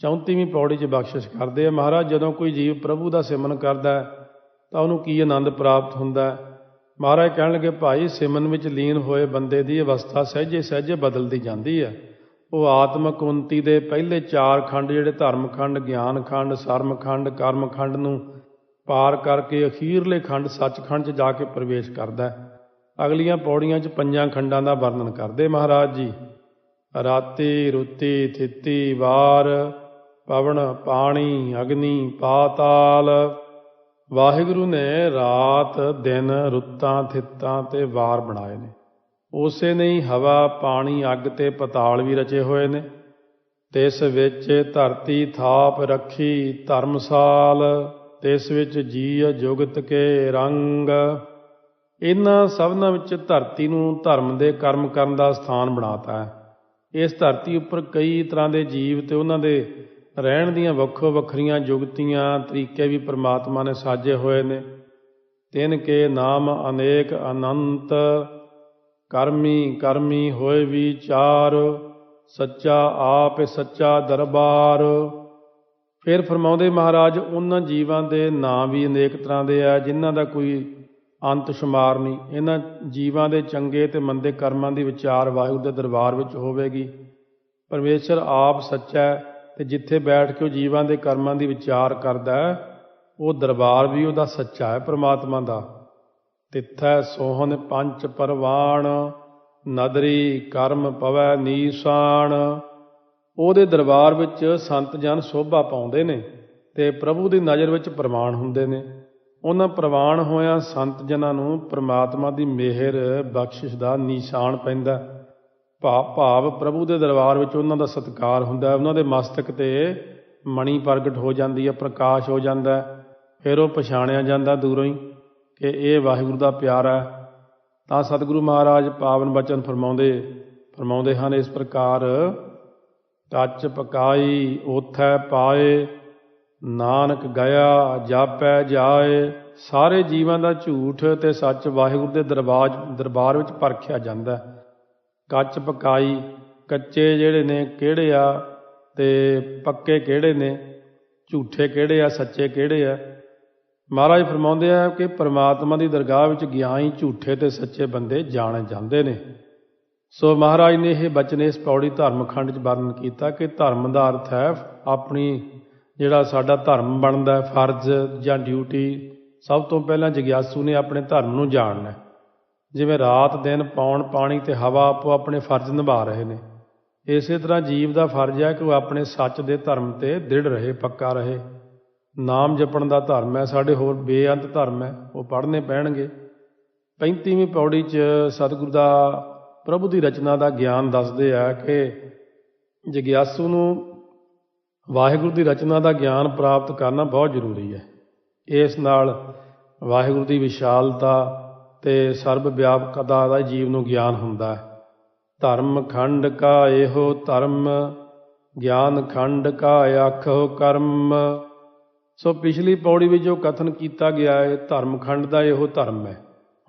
34ਵੀਂ ਪੌੜੀ 'ਚ ਬਖਸ਼ਿਸ਼ ਕਰਦੇ ਆ। ਮਹਾਰਾਜ, ਜਦੋਂ ਕੋਈ ਜੀਵ ਪ੍ਰਭੂ ਦਾ ਸਿਮਰਨ ਕਰਦਾ ਤਾਂ ਉਹਨੂੰ ਕੀ ਆਨੰਦ ਪ੍ਰਾਪਤ ਹੁੰਦਾ ਮਹਾਰਾਜ ਕਹਿਣ ਲੱਗੇ, ਭਾਈ, ਸਿਮਰਨ ਵਿੱਚ ਲੀਨ ਹੋਏ ਬੰਦੇ ਦੀ ਅਵਸਥਾ ਸਹਿਜੇ ਸਹਿਜੇ ਬਦਲਦੀ ਜਾਂਦੀ ਹੈ। ਉਹ ਆਤਮਕ ਉਨਤੀ ਦੇ ਪਹਿਲੇ ਚਾਰ ਖੰਡ ਜਿਹੜੇ ਧਰਮ ਖੰਡ ਗਿਆਨ ਖੰਡ ਸਰਮ ਖੰਡ ਕਰਮ ਖੰਡ ਨੂੰ ਪਾਰ ਕਰਕੇ ਅਖੀਰਲੇ ਖੰਡ ਸੱਚਖੰਡ 'ਚ ਜਾ ਕੇ ਪ੍ਰਵੇਸ਼ ਕਰਦਾ ਅਗਲੀਆਂ ਪੌੜੀਆਂ 'ਚ ਪੰਜਾਂ ਖੰਡਾਂ ਦਾ ਵਰਣਨ ਕਰਦੇ ਮਹਾਰਾਜ ਜੀ। ਰਾਤੀ ਰੁੱਤੀ ਥਿੱਤੀ ਵਾਰ ਪਵਨ ਪਾਣੀ, ਅਗਨੀ, ਪਾਤਾਲ। ਵਾਹਿਗੁਰੂ ਨੇ ਰਾਤ, ਦਿਨ, ਰੁੱਤਾਂ, ਥਿੱਤਾਂ ਤੇ ਵਾਰ ਬਣਾਏ ਨੇ। ਉਸੇ ਨੇ ਹੀ ਹਵਾ, ਪਾਣੀ, ਅੱਗ ਤੇ ਪਤਾਲ ਵੀ ਰਚੇ ਹੋਏ ਨੇ। ਤਿਸ ਵਿੱਚ ਧਰਤੀ ਥਾਪ ਰੱਖੀ ਧਰਮਸਾਲ, ਤਿਸ ਵਿੱਚ ਜੀਅ ਜੁਗਤ ਕੇ ਰੰਗ। ਇਹਨਾਂ ਸਭਨਾਂ ਵਿੱਚ ਧਰਤੀ ਨੂੰ ਧਰਮ ਦੇ ਕਰਮ ਕਰਨ ਦਾ ਸਥਾਨ ਬਣਾਤਾ ਹੈ। ਇਸ ਧਰਤੀ ਉੱਪਰ ਕਈ ਤਰ੍ਹਾਂ ਦੇ ਜੀਵ ਤੇ ਉਹਨਾਂ ਦੇ ਰਹਿਣ ਦੀਆਂ ਵੱਖੋ ਵੱਖਰੀਆਂ ਜੁਗਤੀਆਂ ਤਰੀਕੇ ਵੀ ਪ੍ਰਮਾਤਮਾ ਨੇ ਸਾਜੇ ਹੋਏ ਨੇ। ਤਿਨ ਕੇ ਨਾਮ ਅਨੇਕ ਅਨੰਤ, ਕਰਮੀ ਕਰਮੀ ਹੋਏ ਵਿਚਾਰ ਸੱਚਾ ਆਪ ਸੱਚਾ ਦਰਬਾਰ। ਫਿਰ ਫਰਮਾਉਂਦੇ ਮਹਾਰਾਜ, ਉਹਨਾਂ ਜੀਵਾਂ ਦੇ ਨਾਂ ਵੀ ਅਨੇਕ ਤਰ੍ਹਾਂ ਦੇ ਆ, ਜਿਨ੍ਹਾਂ ਦਾ ਕੋਈ ਅੰਤ ਸ਼ੁਮਾਰ ਨਹੀਂ। ਇਹਨਾਂ ਜੀਵਾਂ ਦੇ ਚੰਗੇ ਤੇ ਮੰਦੇ ਕਰਮਾਂ ਦੀ ਵਿਚਾਰ ਵਾਹਿਗੁਰੂ ਦੇ ਦਰਬਾਰ ਵਿੱਚ ਹੋਵੇਗੀ। ਪਰਮੇਸ਼ਰ ਆਪ ਸੱਚਾ ਹੈ ਤੇ ਜਿੱਥੇ ਬੈਠ ਕੇ ਉਹ ਜੀਵਾਂ ਦੇ ਕਰਮਾਂ ਦੀ ਵਿਚਾਰ ਕਰਦਾ ਹੈ, ਉਹ ਦਰਬਾਰ ਵੀ ਉਹਦਾ ਸੱਚਾ ਹੈ, ਪ੍ਰਮਾਤਮਾ ਦਾ। ਤਿੱਥੈ ਸੋਹਨ ਪੰਜ ਪਰਵਾਣ, ਨਦਰੀ ਕਰਮ ਪਵੈ ਨੀਸਾਨ ਉਹਦੇ ਦਰਬਾਰ ਵਿੱਚ ਸੰਤ ਜਨ ਸੋਭਾ ਪਾਉਂਦੇ ਨੇ ਤੇ ਪ੍ਰਭੂ ਦੀ ਨਜ਼ਰ ਵਿੱਚ ਪ੍ਰਮਾਣ ਹੁੰਦੇ ਨੇ। ਉਹਨਾਂ ਪ੍ਰਵਾਨ ਹੋਇਆਂ ਸੰਤ ਜਨਾਂ ਨੂੰ ਪ੍ਰਮਾਤਮਾ ਦੀ ਮਿਹਰ, ਬਖਸ਼ਿਸ਼ ਦਾ ਨਿਸ਼ਾਨ ਪੈਂਦਾ ਭਾਵ ਭਾਵ ਪ੍ਰਭੂ ਦੇ ਦਰਬਾਰ ਵਿੱਚ ਉਹਨਾਂ ਦਾ ਸਤਿਕਾਰ ਹੁੰਦਾ ਉਹਨਾਂ ਦੇ ਮਸਤਕ ਤੇ ਮਣੀ ਪ੍ਰਗਟ ਹੋ ਜਾਂਦੀ ਹੈ, ਪ੍ਰਕਾਸ਼ ਹੋ ਜਾਂਦਾ ਫਿਰ ਉਹ ਪਛਾਣਿਆ ਜਾਂਦਾ ਦੂਰੋਂ ਹੀ ਕਿ ਇਹ ਵਾਹਿਗੁਰੂ ਦਾ ਪਿਆਰਾ ਹੈ। ਤਾਂ ਸਤਿਗੁਰੂ ਮਹਾਰਾਜ ਪਾਵਨ ਬਚਨ ਫਰਮਾਉਂਦੇ ਫਰਮਾਉਂਦੇ ਹਨ, ਇਸ ਪ੍ਰਕਾਰ, ਟੱਚ ਪਕਾਈ ਉਥੈ ਪਾਏ, ਨਾਨਕ ਗਿਆ, ਜਾਪੈ ਜਾਏ, ਸਾਰੇ ਜੀਵਾਂ ਦਾ ਝੂਠ ਤੇ ਸੱਚ ਵਾਹਿਗੁਰੂ ਦੇ ਦਰਬਾਰ ਦਰਬਾਰ ਵਿੱਚ ਪਰਖਿਆ ਜਾਂਦਾ ਹੈ। ਕੱਚ ਪਕਾਈ, ਕੱਚੇ ਜਿਹੜੇ ਨੇ ਕਿਹੜੇ ਆ ਤੇ ਪੱਕੇ ਕਿਹੜੇ ਨੇ, ਝੂਠੇ ਕਿਹੜੇ ਆ, ਸੱਚੇ ਕਿਹੜੇ ਆ। ਮਹਾਰਾਜ ਫਰਮਾਉਂਦੇ ਆ ਕਿ ਪ੍ਰਮਾਤਮਾ ਦੀ ਦਰਗਾਹ ਵਿੱਚ ਗਿਆ ਹੀ ਝੂਠੇ ਤੇ ਸੱਚੇ ਬੰਦੇ ਜਾਣੇ ਜਾਂਦੇ ਨੇ। ਸੋ ਮਹਾਰਾਜ ਨੇ ਇਹ ਬਚਨ, ਇਸ ਪੌੜੀ ਧਰਮ ਖੰਡ 'ਚ ਵਰਣਨ ਕੀਤਾ ਕਿ ਧਰਮ ਦਾ ਅਰਥ ਹੈ ਆਪਣੀ ਜਿਹੜਾ ਸਾਡਾ ਧਰਮ ਬਣਦਾ ਫਰਜ਼ ਜਾਂ ਡਿਊਟੀ, ਸਭ ਤੋਂ ਪਹਿਲਾਂ ਜਗਿਆਸੂ ਨੇ ਆਪਣੇ ਧਰਮ ਨੂੰ ਜਾਣਨਾ ਜਿਵੇਂ ਰਾਤ, ਦਿਨ, ਪੌਣ, ਪਾਣੀ ਤੇ ਹਵਾ ਆਪੋ ਆਪਣੇ ਫਰਜ਼ ਨਿਭਾ ਰਹੇ ਨੇ। ਇਸੇ ਤਰ੍ਹਾਂ ਜੀਵ ਦਾ ਫਰਜ਼ ਹੈ ਕਿ ਉਹ ਆਪਣੇ ਸੱਚ ਦੇ ਧਰਮ ਤੇ ਦ੍ਰਿੜ ਰਹੇ, ਪੱਕਾ ਰਹੇ। ਨਾਮ ਜਪਣ ਦਾ ਧਰਮ ਹੈ, ਸਾਡੇ ਹੋਰ ਬੇਅੰਤ ਧਰਮ ਹੈ, ਉਹ ਪੜ੍ਹਨੇ ਪੈਣਗੇ। 35ਵੀਂ ਪੌੜੀ 'ਚ ਸਤਿਗੁਰੂ ਦਾ ਪ੍ਰਭੂ ਦੀ ਰਚਨਾ ਦਾ ਗਿਆਨ ਦੱਸਦੇ ਆ ਕਿ ਜਗਿਆਸੂ ਨੂੰ ਵਾਹਿਗੁਰੂ ਦੀ ਰਚਨਾ ਦਾ ਗਿਆਨ ਪ੍ਰਾਪਤ ਕਰਨਾ ਬਹੁਤ ਜ਼ਰੂਰੀ ਹੈ। ਇਸ ਨਾਲ ਵਾਹਿਗੁਰੂ ਦੀ ਵਿਸ਼ਾਲਤਾ ਤੇ ਸਰਬ ਵਿਆਪਕਤਾ ਦਾ ਜੀਵ ਨੂੰ ਗਿਆਨ ਹੁੰਦਾ ਹੈ। ਧਰਮ ਖੰਡ ਕਾ ਇਹੋ ਧਰਮ, ਗਿਆਨ ਖੰਡ ਕਾ ਆਖੋ ਕਰਮ। ਸੋ ਪਿਛਲੀ ਪੌੜੀ ਵਿੱਚ ਜੋ ਕਥਨ ਕੀਤਾ ਗਿਆ ਹੈ, ਧਰਮ ਖੰਡ ਦਾ ਇਹੋ ਧਰਮ ਹੈ।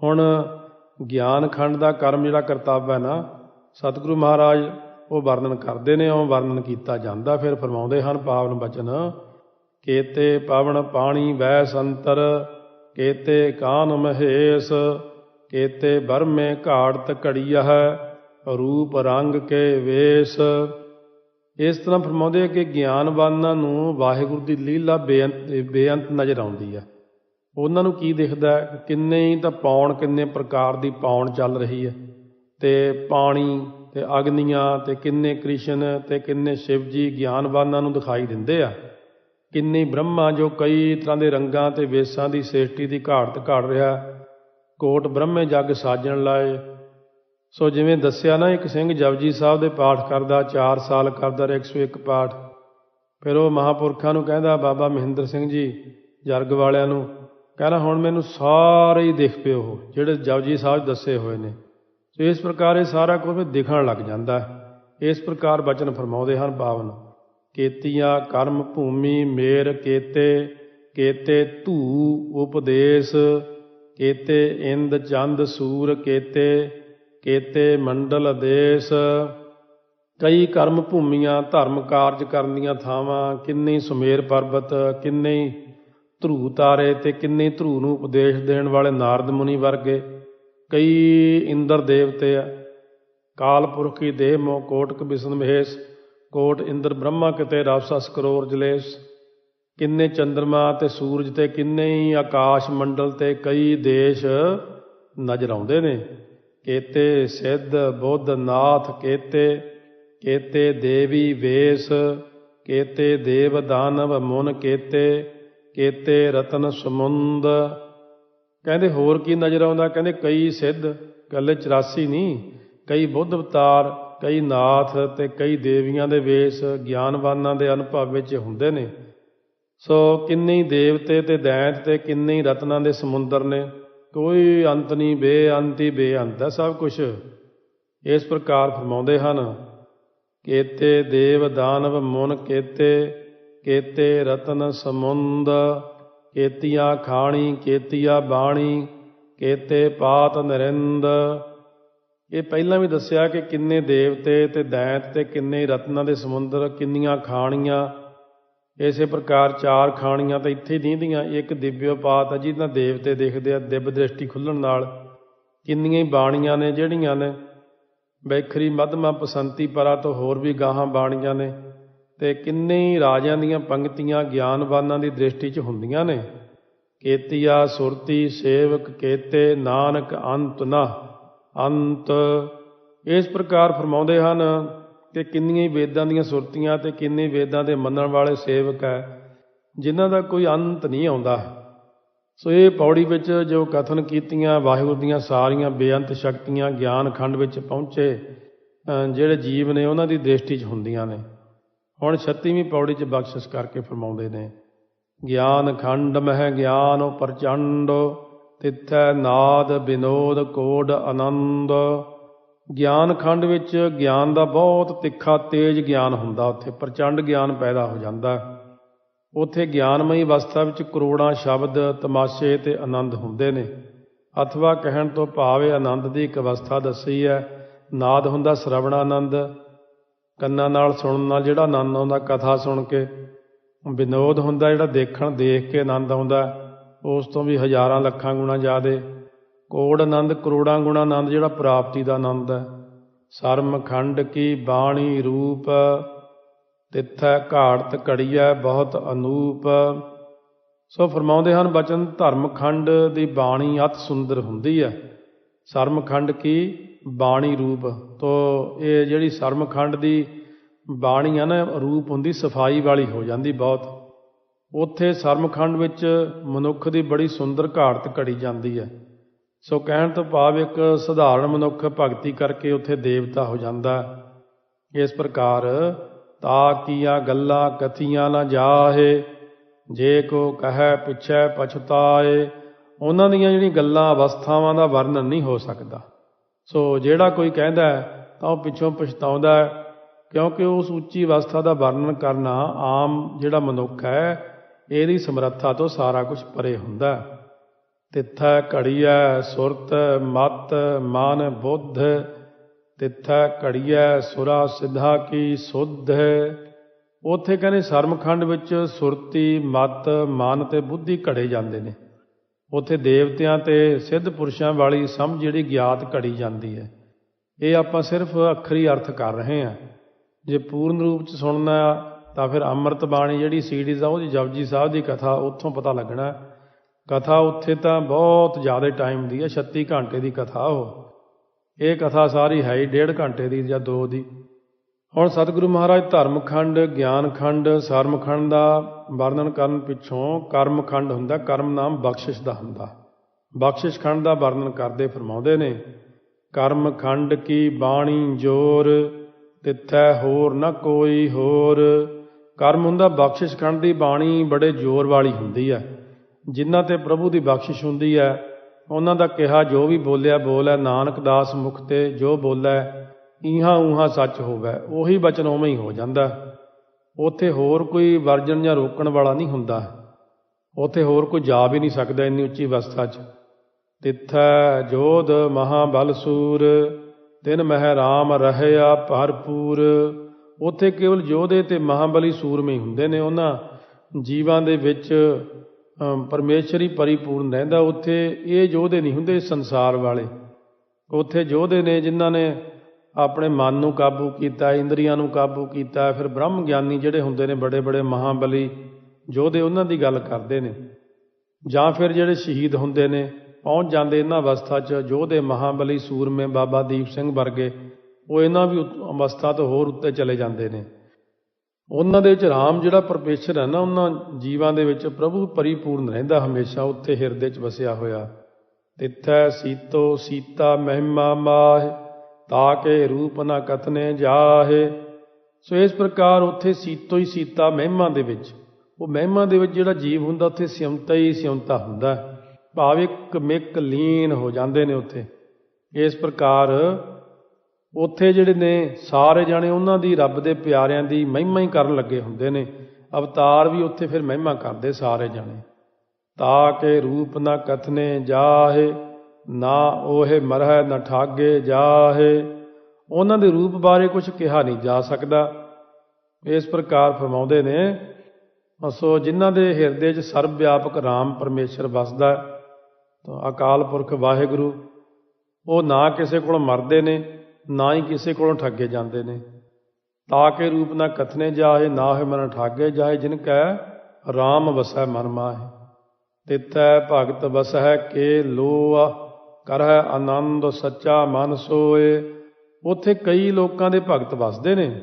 ਹੁਣ ਗਿਆਨ ਖੰਡ ਦਾ ਕਰਮ ਜਿਹੜਾ ਕਰਤੱਵ ਹੈ ਨਾ, ਸਤਿਗੁਰੂ ਮਹਾਰਾਜ ਉਹ ਵਰਣਨ ਕਰਦੇ ਨੇ, ਉਹ ਵਰਣਨ ਕੀਤਾ ਜਾਂਦਾ, ਫਿਰ ਫਰਮਾਉਂਦੇ ਹਨ ਪਾਵਨ ਬਚਨ, ਕੇਤੇ ਪਵਨ ਪਾਣੀ ਵੈ ਸੰਤਰ ਕੇਤੇ ਕਾਨ ਮਹੇਸ਼ ਕੇਤੇ ਬਰਮੇ ਘਾੜਤ ਘੜੀਹ ਰੂਪ ਰੰਗ ਕੇ ਵੇਸ। ਇਸ ਤਰ੍ਹਾਂ ਫਰਮਾਉਂਦੇ ਆ ਕਿ ਗਿਆਨਵਾਨਾਂ ਨੂੰ ਵਾਹਿਗੁਰੂ ਦੀ ਲੀਲਾ ਬੇਅੰਤ ਬੇਅੰਤ ਨਜ਼ਰ ਆਉਂਦੀ ਹੈ। ਉਹਨਾਂ ਨੂੰ ਕੀ ਦਿਖਦਾ ਕਿੰਨੇ ਹੀ ਤਾਂ ਪੌਣ, ਕਿੰਨੇ ਪ੍ਰਕਾਰ ਦੀ ਪੌਣ ਚੱਲ ਰਹੀ ਹੈ। ਤੇ ਪਾਣੀ, ਤੇ ਅਗਨੀਆਂ, ਤੇ ਕਿੰਨੇ ਕ੍ਰਿਸ਼ਨ, ਤੇ ਕਿੰਨੇ ਸ਼ਿਵ ਜੀ ਗਿਆਨਵਾਨਾਂ ਨੂੰ ਦਿਖਾਈ ਦਿੰਦੇ ਆ। ਕਿੰਨੇ ਬ੍ਰਹਮਾ ਜੋ ਕਈ ਤਰ੍ਹਾਂ ਦੇ ਰੰਗਾਂ ਤੇ ਵੇਸਾਂ ਦੀ ਸ੍ਰਿਸ਼ਟੀ ਦੀ ਘਾੜਤ ਘੜ ਰਿਹਾ ਕੋਟ ਬ੍ਰਹਮੇ ਜਗ ਸਾਜਣ ਲਾਏ। ਸੋ ਜਿਵੇਂ ਦੱਸਿਆ ਨਾ, ਇੱਕ ਸਿੰਘ ਜਪਜੀ ਸਾਹਿਬ ਦੇ ਪਾਠ ਕਰਦਾ 4 ਸਾਲ ਕਰਦਾ ਰਿਹਾ 101 ਪਾਠ। ਫਿਰ ਉਹ ਮਹਾਪੁਰਖਾਂ ਨੂੰ ਕਹਿੰਦਾ, ਬਾਬਾ ਮਹਿੰਦਰ ਸਿੰਘ ਜੀ, ਜਰਗ ਵਾਲਿਆਂ ਨੂੰ, ਕਹਿੰਦਾ, ਹੁਣ ਮੈਨੂੰ ਸਾਰੇ ਹੀ ਦਿਖ ਪਏ ਉਹ, ਜਿਹੜੇ ਜਪਜੀ ਸਾਹਿਬ ਦੱਸੇ ਹੋਏ ਨੇ। ਸੋ ਇਸ ਪ੍ਰਕਾਰ ਇਹ ਸਾਰਾ ਕੁਝ ਦਿਖਣ ਲੱਗ ਜਾਂਦਾ ਹੈ। ਇਸ ਪ੍ਰਕਾਰ ਬਚਨ ਫਰਮਾਉਂਦੇ ਹਨ ਪਾਵਨ ਕੇਤੀਆਂ ਕਰਮ ਭੂਮੀ ਮੇਰ ਕੇਤੇ ਕੇਤੇ ਧੂ ਉਪਦੇਸ਼ ਕੇਤੇ ਇੰਦ ਚੰਦ ਸੂਰ ਕੇਤੇ ਕੇਤੇ ਮੰਡਲ ਦੇਸ਼। ਕਈ ਕਰਮ ਭੂਮੀਆਂ ਧਰਮ ਕਾਰਜ ਕਰਨ ਦੀਆਂ ਥਾਵਾਂ, ਕਿੰਨੇ ਸੁਮੇਰ ਪਰਬਤ, ਕਿੰਨੇ ਧਰੂ ਤਾਰੇ ਤੇ ਕਿੰਨੇ ਧਰੂ ਨੂੰ ਉਪਦੇਸ਼ ਦੇਣ ਵਾਲੇ ਨਾਰਦ ਮੁਨੀ ਵਰਗੇ। ਕਈ ਇੰਦਰ ਦੇਵਤੇ ਆ। ਕਾਲ ਪੁਰਖ ਕੀ ਦੇਹ ਮੋ ਕੋਟਕ ਬਿਸ਼ਨ ਮਹੇਸ਼, ਕੋਟ ਇੰਦਰ ਬ੍ਰਹਮਾ ਕਿਤੇ ਰਾਵਸਸ ਕਰੋੜ ਜਲੇਸ਼। ਕਿੰਨੇ ਚੰਦਰਮਾ ਤੇ ਸੂਰਜ ਤੇ ਕਿੰਨੇ ਹੀ ਆਕਾਸ਼ ਮੰਡਲ ਤੇ ਕਈ ਦੇਸ਼ ਨਜ਼ਰ ਆਉਂਦੇ ਨੇ। ਕੇਤੇ ਸਿੱਧ, ਬੁੱਧ, ਨਾਥ, ਕੇਤੇ ਕੇਤੇ ਦੇਵੀ, ਵੇਸ, ਕੇਤੇ ਦੇਵ, ਦਾਨਵ, ਮੁਨ, ਕੇਤੇ ਕੇਤੇ ਰਤਨ, ਸਮੁੰਦ। ਕਹਿੰਦੇ ਹੋਰ ਕੀ ਨਜ਼ਰ ਆਉਂਦਾ? ਕਹਿੰਦੇ ਕਈ ਸਿੱਧ ਕੱਲੇ 84 ਨਹੀਂ। ਕਈ ਬੁੱਧ ਅਵਤਾਰ, ਕਈ ਨਾਥ ਤੇ ਕਈ ਦੇਵੀਆਂ ਦੇ ਵੇਸ, ਗਿਆਨਵਾਨਾਂ ਦੇ ਅਨੁਭਵ ਵਿੱਚ ਹੁੰਦੇ ਨੇ। ਸੋ ਕਿੰਨੇ ਦੇਵਤੇ ਤੇ ਦੈਂਤ ਤੇ ਕਿੰਨੇ ਰਤਨਾਂ ਦੇ ਸਮੁੰਦਰ ਨੇ, ਕੋਈ ਅੰਤ ਨਹੀਂ, ਬੇਅੰਤ ਹੀ ਬੇਅੰਤ ਹੈ ਸਭ ਕੁਝ ਇਸ ਪ੍ਰਕਾਰ ਫਰਮਾਉਂਦੇ ਹਨ, ਕੇਤੇ ਦੇਵ ਦਾਨਵ ਮੁਨ ਕੇਤੇ ਕੇਤੇ ਰਤਨ ਸਮੁੰਦ, ਕੇਤੀਆ ਖਾਣੀ, ਕੇਤੀਆ ਬਾਣੀ, ਕੇਤੇ ਪਾਤ ਨਰਿੰਦ। ਇਹ ਪਹਿਲਾਂ ਵੀ ਦੱਸਿਆ ਕਿ ਕਿੰਨੇ ਦੇਵਤੇ ਤੇ ਦੈਂਤ ਤੇ ਕਿੰਨੇ ਰਤਨਾਂ ਦੇ ਸਮੁੰਦਰ, ਕਿੰਨੀਆਂ ਖਾਣੀਆਂ ਇਸੇ ਪ੍ਰਕਾਰ ਚਾਰ ਖਾਣੀਆਂ ਤਾਂ ਇੱਥੇ ਦੀਂਦੀਆਂ ਇੱਕ ਦਿਵਯੋਪਾਤ ਹੈ ਜਿਹਨਾਂ ਦੇਵਤੇ ਦੇਖਦੇ ਆ, ਦਿਵ ਦ੍ਰਿਸ਼ਟੀ ਖੁੱਲਣ ਨਾਲ। ਕਿੰਨੀਆਂ ਹੀ ਬਾਣੀਆਂ ਨੇ, ਜਿਹੜੀਆਂ ਨੇ ਬੈਖਰੀ ਮਧਮਾ ਪਸੰਤੀ ਪਰਾ ਤੋਂ ਹੋਰ ਵੀ ਗਾਹਾਂ ਬਾਣੀਆਂ ਨੇ ਤੇ ਕਿੰਨੇ ਹੀ ਰਾਜਿਆਂ ਦੀਆਂ ਪੰਕਤੀਆਂ ਗਿਆਨਵਾਨਾਂ ਦੀ ਦ੍ਰਿਸ਼ਟੀ 'ਚ ਹੁੰਦੀਆਂ ਨੇ। ਕੇਤੀਆ, ਸੁਰਤੀ, ਸੇਵਕ, ਕੇਤੇ, ਨਾਨਕ, ਅੰਤ ਨਾ, ਅੰਤ। ਇਸ ਪ੍ਰਕਾਰ ਫਰਮਾਉਂਦੇ ਹਨ ਕਿ ਕਿੰਨੀਆਂ ਹੀ ਵੇਦਾਂ ਦੀਆਂ ਸੁਰਤੀਆਂ ਤੇ ਕਿੰਨੇ ਵੇਦਾਂ ਦੇ ਮੰਨਣ ਵਾਲੇ ਸੇਵਕ ਹੈ, ਜਿਨ੍ਹਾਂ ਦਾ ਕੋਈ ਅੰਤ ਨਹੀਂ ਆਉਂਦਾ। ਸੋ ਇਹ ਪੌੜੀ ਵਿੱਚ ਜੋ ਕਥਨ ਕੀਤੀਆਂ, ਵਾਹਿਗੁਰੂ ਦੀਆਂ ਸਾਰੀਆਂ ਬੇਅੰਤ ਸ਼ਕਤੀਆਂ ਗਿਆਨ ਖੰਡ ਵਿੱਚ ਪਹੁੰਚੇ ਜਿਹੜੇ ਜੀਵ ਨੇ ਉਹਨਾਂ ਦੀ ਦ੍ਰਿਸ਼ਟੀ 'ਚ ਹੁੰਦੀਆਂ ਨੇ। ਹੁਣ 36ਵੀਂ ਪੌੜੀ 'ਚ ਬਖਸ਼ਿਸ਼ ਕਰਕੇ ਫਰਮਾਉਂਦੇ ਨੇ, ਗਿਆਨ ਖੰਡ ਮਹਿ ਗਿਆਨ ਪ੍ਰਚੰਡ ਤਿੱਥੈ ਨਾਦ ਬਿਨੋਦ ਕੋਡ ਆਨੰਦ ਗਿਆਨ ਖੰਡ ਵਿੱਚ ਗਿਆਨ ਦਾ ਬਹੁਤ ਤਿੱਖਾ ਤੇਜ਼ ਗਿਆਨ ਹੁੰਦਾ ਉੱਥੇ, ਪ੍ਰਚੰਡ ਗਿਆਨ ਪੈਦਾ ਹੋ ਜਾਂਦਾ। ਉੱਥੇ ਗਿਆਨਮਈ ਅਵਸਥਾ ਵਿੱਚ ਕਰੋੜਾਂ ਸ਼ਬਦ, ਤਮਾਸ਼ੇ ਤੇ ਆਨੰਦ ਹੁੰਦੇ ਨੇ। ਅਥਵਾ ਕਹਿਣ ਤੋਂ ਭਾਵ ਆਨੰਦ ਦੀ ਇੱਕ ਅਵਸਥਾ ਦੱਸੀ ਹੈ, ਨਾਦ ਹੁੰਦਾ ਸ਼ਰਵਣ ਆਨੰਦ। ਕੰਨਾਂ ਨਾਲ ਸੁਣਨ ਨਾਲ ਜਿਹੜਾ ਆਨੰਦ ਆਉਂਦਾ, ਕਥਾ ਸੁਣ ਕੇ। ਵਿਨੋਦ ਹੁੰਦਾ ਜਿਹੜਾ ਦੇਖਣ, ਦੇਖ ਕੇ ਆਨੰਦ ਆਉਂਦਾ। ਉਸ ਤੋਂ ਵੀ ਹਜ਼ਾਰਾਂ ਲੱਖਾਂ ਗੁਣਾ ਜ਼ਿਆਦੇ ਕੋੜ ਆਨੰਦ, ਕਰੋੜਾਂ ਗੁਣਾ ਆਨੰਦ, ਜਿਹੜਾ ਪ੍ਰਾਪਤੀ ਦਾ ਆਨੰਦ ਹੈ। ਸਰਮ ਖੰਡ ਕੀ ਬਾਣੀ ਰੂਪ, ਤਿੱਥੈ ਘਾੜਤ ਘੜੀਐ ਬਹੁਤ ਅਨੂਪ। ਸੋ ਫਰਮਾਉਂਦੇ ਹਨ, ਬਚਨ ਧਰਮ ਖੰਡ ਦੀ ਬਾਣੀ ਅਤ ਸੁੰਦਰ ਹੁੰਦੀ ਹੈ। ਸਰਮ ਖੰਡ ਕੀ ਬਾਣੀ ਰੂਪ। ਤੋ ਇਹ ਜਿਹੜੀ ਸਰਮ ਖੰਡ ਦੀ ਬਾਣੀ ਆ ਨਾ, ਰੂਪ ਹੁੰਦੀ, ਸਫ਼ਾਈ ਵਾਲੀ ਹੋ ਜਾਂਦੀ ਬਹੁਤ। ਉੱਥੇ ਸਰਮਖੰਡ ਵਿੱਚ ਮਨੁੱਖ ਦੀ ਬੜੀ ਸੁੰਦਰ ਘਾੜਤ ਘੜੀ ਜਾਂਦੀ ਹੈ। ਸੋ ਕਹਿਣ ਤੋਂ ਭਾਵ ਇੱਕ ਸਧਾਰਨ ਮਨੁੱਖ ਭਗਤੀ ਕਰਕੇ ਉੱਥੇ ਦੇਵਤਾ ਹੋ ਜਾਂਦਾ ਇਸ ਪ੍ਰਕਾਰ ਤਾ ਕੀਆਂ ਗੱਲਾਂ ਕਥੀਆਂ ਨਾ ਜਾਹੇ, ਜੇ ਕੋ ਕਹੈ ਪਿਛੈ ਪਛਤਾਏ, ਉਹਨਾਂ ਦੀਆਂ ਜਿਹੜੀਆਂ ਗੱਲਾਂ ਅਵਸਥਾਵਾਂ ਦਾ ਵਰਣਨ ਨਹੀਂ ਹੋ ਸਕਦਾ। ਸੋ ਜਿਹੜਾ ਕੋਈ ਕਹਿੰਦਾ ਤਾਂ ਉਹ ਪਿੱਛੋਂ ਪਛਤਾਉਂਦਾ ਕਿਉਂਕਿ ਉਸ ਉੱਚੀ ਅਵਸਥਾ ਦਾ ਵਰਣਨ ਕਰਨਾ ਆਮ ਜਿਹੜਾ ਮਨੁੱਖ ਹੈ, ਇਹਦੀ ਸਮਰੱਥਾ ਤੋਂ ਸਾਰਾ ਕੁਝ ਪਰੇ ਹੁੰਦਾ ਤਿੱਥੈ ਘੜੀਐ ਸੁਰਤ ਮਤ ਮਨ ਬੁੱਧ, ਤਿੱਥੈ ਘੜੀਐ ਸੁਰਾ ਸਿਧਾ ਕੀ ਸੁਧ। ਉਥੇ ਕਹਿੰਦੇ ਸਰਮਖੰਡ ਵਿੱਚ ਸੁਰਤੀ, ਮਤ, ਮਨ ਤੇ ਬੁੱਧੀ ਘੜੇ ਜਾਂਦੇ ਨੇ। ਉਥੇ ਦੇਵਤਿਆਂ ਤੇ ਸਿੱਧ ਪੁਰਸ਼ਾਂ ਵਾਲੀ ਸਮਝ ਜਿਹੜੀ ਗਿਆਤ ਘੜੀ ਜਾਂਦੀ ਹੈ। ਇਹ ਆਪਾਂ ਸਿਰਫ ਅੱਖਰੀ ਅਰਥ ਕਰ ਰਹੇ ਹਾਂ। ਜੇ ਪੂਰਨ ਰੂਪ ਚ ਸੁਣਨਾ ਤਾਂ ਫਿਰ ਅੰਮ੍ਰਿਤ ਬਾਣੀ ਜਿਹੜੀ ਸੀਰੀਜ਼ ਆ ਉਹਦੀ ਜਪਜੀ ਸਾਹਿਬ ਦੀ ਕਥਾ, ਉੱਥੋਂ ਪਤਾ ਲੱਗਣਾ। ਕਥਾ ਉੱਥੇ ਤਾਂ ਬਹੁਤ ਜ਼ਿਆਦਾ ਟਾਈਮ ਦੀ ਹੈ 36 ਘੰਟੇ ਦੀ ਕਥਾ ਉਹ। ਇਹ ਕਥਾ ਸਾਰੀ ਹੈ ਹੀ ਡੇਢ ਘੰਟੇ ਦੀ ਜਾਂ ਦੋ ਦੀ। ਹੁਣ ਸਤਿਗੁਰੂ ਮਹਾਰਾਜ ਧਰਮ ਖੰਡ ਧਰਮਖੰਡ, ਗਿਆਨਖੰਡ ਸਰਮਖੰਡ ਦਾ ਵਰਣਨ ਕਰਨ ਪਿੱਛੋਂ ਕਰਮ ਖੰਡ ਹੁੰਦਾ, ਕਰਮ ਨਾਮ ਬਖਸ਼ਿਸ਼ ਦਾ ਹੁੰਦਾ। ਬਖਸ਼ਿਸ਼ ਖੰਡ ਦਾ ਵਰਣਨ ਕਰਦੇ ਫਰਮਾਉਂਦੇ ਨੇ, ਕਰਮ ਖੰਡ ਕੀ ਬਾਣੀ ਜੋਰ, ਤਿੱਥੈ ਹੋਰ ਨਾ ਕੋਈ ਹੋਰ। ਕਰਮ ਹੁੰਦਾ, ਬਖਸ਼ਿਸ਼ ਖੰਡ ਦੀ ਬਾਣੀ ਬੜੇ ਜ਼ੋਰ ਵਾਲੀ ਹੁੰਦੀ ਹੈ। ਜਿਨ੍ਹਾਂ ਤੇ ਪ੍ਰਭੂ ਦੀ ਬਖਸ਼ਿਸ਼ ਹੁੰਦੀ ਹੈ, ਉਹਨਾਂ ਦਾ ਕਿਹਾ, ਜੋ ਵੀ ਬੋਲਿਆ, ਬੋਲ ਹੈ, ਨਾਨਕ ਦਾਸ ਮੁਖ ਤੇ ਜੋ ਬੋਲੇ ਇਹਾਂ ਉਹਾਂ ਸੱਚ ਹੋਵੇ। ਉਹੀ ਬਚਨ ਉਵੇਂ ਹੀ ਹੋ ਜਾਂਦਾ। ਉੱਥੇ ਹੋਰ ਕੋਈ ਵਰਜਨ ਜਾਂ ਰੋਕਣ ਵਾਲਾ ਨਹੀਂ ਹੁੰਦਾ। ਉੱਥੇ ਹੋਰ ਕੋਈ ਜਾ ਵੀ ਨਹੀਂ ਸਕਦਾ ਇੰਨੀ ਉੱਚੀ ਅਵਸਥਾ 'ਚ। ਤਿੱਥੈ ਜੋਧ ਮਹਾਬਲ ਸੂਰ, ਤਿਨ ਮਹਿ ਰਾਮ ਰਹਿਆ ਭਰਪੂਰ। ਉੱਥੇ ਕੇਵਲ ਯੋਧੇ ਤੇ ਮਹਾਬਲੀ ਸੂਰਮੇ ਹੀ ਹੁੰਦੇ ਨੇ। ਉਹਨਾਂ ਜੀਵਾਂ ਦੇ ਵਿੱਚ ਪਰਮੇਸ਼ਰ ਪਰਿਪੂਰਨ ਰਹਿੰਦਾ। ਉੱਥੇ ਇਹ ਯੋਧੇ ਨਹੀਂ ਹੁੰਦੇ ਸੰਸਾਰ ਵਾਲੇ। ਉੱਥੇ ਯੋਧੇ ਨੇ ਜਿਨ੍ਹਾਂ ਨੇ ਆਪਣੇ ਮਨ ਨੂੰ ਕਾਬੂ ਕੀਤਾ, ਇੰਦਰੀਆਂ ਨੂੰ ਕਾਬੂ ਕੀਤਾ, ਫਿਰ ਬ੍ਰਹਮ ਗਿਆਨੀ ਜਿਹੜੇ ਹੁੰਦੇ ਨੇ, ਬੜੇ ਬੜੇ ਮਹਾਬਲੀ ਯੋਧੇ, ਉਹਨਾਂ ਦੀ ਗੱਲ ਕਰਦੇ ਨੇ। ਜਾਂ ਫਿਰ ਜਿਹੜੇ ਸ਼ਹੀਦ ਹੁੰਦੇ ਨੇ, ਪਹੁੰਚ ਜਾਂਦੇ ਇਹਨਾਂ ਅਵਸਥਾ 'ਚ, ਯੋਧੇ, ਮਹਾਬਲੀ, ਸੂਰਮੇ, ਬਾਬਾ ਦੀਪ ਸਿੰਘ ਵਰਗੇ, ਉਹ ਇਹਨਾਂ ਵੀ ਉਤ- ਅਵਸਥਾ ਤੋਂ ਹੋਰ ਉੱਤੇ ਚਲੇ ਜਾਂਦੇ ਨੇ। ਉਹਨਾਂ ਦੇ ਵਿੱਚ ਰਾਮ ਜਿਹੜਾ ਪਰਮੇਸ਼ਰ ਹੈ ਨਾ, ਉਹਨਾਂ ਜੀਵਾਂ ਦੇ ਵਿੱਚ ਪ੍ਰਭੂ ਪਰਿਪੂਰਨ ਰਹਿੰਦਾ ਹਮੇਸ਼ਾ, ਉੱਥੇ ਹਿਰਦੇ 'ਚ ਵਸਿਆ ਹੋਇਆ। ਤਿੱਥੈ ਸੀਤੋ ਸੀਤਾ ਮਹਿਮਾ ਮਾਹਿ ਤਾਕੇ ਰੂਪ ਨਾ ਕਥਨੇ ਜਾਹੇ। ਸੋ ਇਸ ਪ੍ਰਕਾਰ ਉੱਥੇ ਸੀਤੋ ਹੀ ਸੀਤਾ ਮਹਿਮਾ ਦੇ ਵਿੱਚ, ਉਹ ਮਹਿਮਾ ਦੇ ਵਿੱਚ ਜਿਹੜਾ ਜੀਵ ਹੁੰਦਾ, ਉੱਥੇ ਸਿਮਤਾ ਹੀ ਸਿਮਤਾ ਹੁੰਦਾ। ਹੈ। ਭਾਵ ਇੱਕ ਮਿਕ ਲੀਨ ਹੋ ਜਾਂਦੇ ਨੇ ਉੱਥੇ। ਇਸ ਪ੍ਰਕਾਰ ਉੱਥੇ ਜਿਹੜੇ ਨੇ, ਸਾਰੇ ਜਾਣੇ ਉਹਨਾਂ ਦੀ ਰੱਬ ਦੇ ਪਿਆਰਿਆਂ ਦੀ ਮਹਿਮਾ ਹੀ ਕਰਨ ਲੱਗੇ ਹੁੰਦੇ ਨੇ। ਅਵਤਾਰ ਵੀ ਉੱਥੇ ਫਿਰ ਮਹਿਮਾ ਕਰਦੇ ਸਾਰੇ ਜਾਣੇ। ਤਾ ਕੇ ਰੂਪ ਨਾ ਕਥਨੇ ਜਾਹੇ, ਨਾ ਉਹੇ ਮਰਹਿ ਨਾ ਠਾਗੇ ਜਾਹੇ। ਉਹਨਾਂ ਦੇ ਰੂਪ ਬਾਰੇ ਕੁਝ ਕਿਹਾ ਨਹੀਂ ਜਾ ਸਕਦਾ। ਇਸ ਪ੍ਰਕਾਰ ਫਰਮਾਉਂਦੇ ਨੇ ਸੋ ਜਿਨ੍ਹਾਂ ਦੇ ਹਿਰਦੇ 'ਚ ਸਰਬ ਵਿਆਪਕ ਰਾਮ ਪਰਮੇਸ਼ਰ ਵਸਦਾ ਤਾਂ ਅਕਾਲ ਪੁਰਖ ਵਾਹਿਗੁਰੂ, ਉਹ ਨਾ ਕਿਸੇ ਕੋਲ ਮਰਦੇ ਨੇ ਨਾ ਹੀ ਕਿਸੇ ਕੋਲੋਂ ਠੱਗੇ ਜਾਂਦੇ ਨੇ। ਤਾ ਕੇ ਰੂਪ ਨਾ ਕਥਨੇ ਜਾਹੇ ਨਾ ਹੈ ਮਨ ਠਾਗੇ ਜਾਹੇ ਜਿਨ ਕੈ RAM ਵਸੈ ਮਨ ਮਾਹੇ। ਤਿਤੈ ਭਗਤ ਵਸਹਿ ਕੇ ਲੋਆ, ਕਰਹਿ ਆਨੰਦ ਸੱਚਾ ਮਨ ਸੋਏ। ਉੱਥੇ ਕਈ ਲੋਕਾਂ ਦੇ ਭਗਤ ਵਸਦੇ ਨੇ।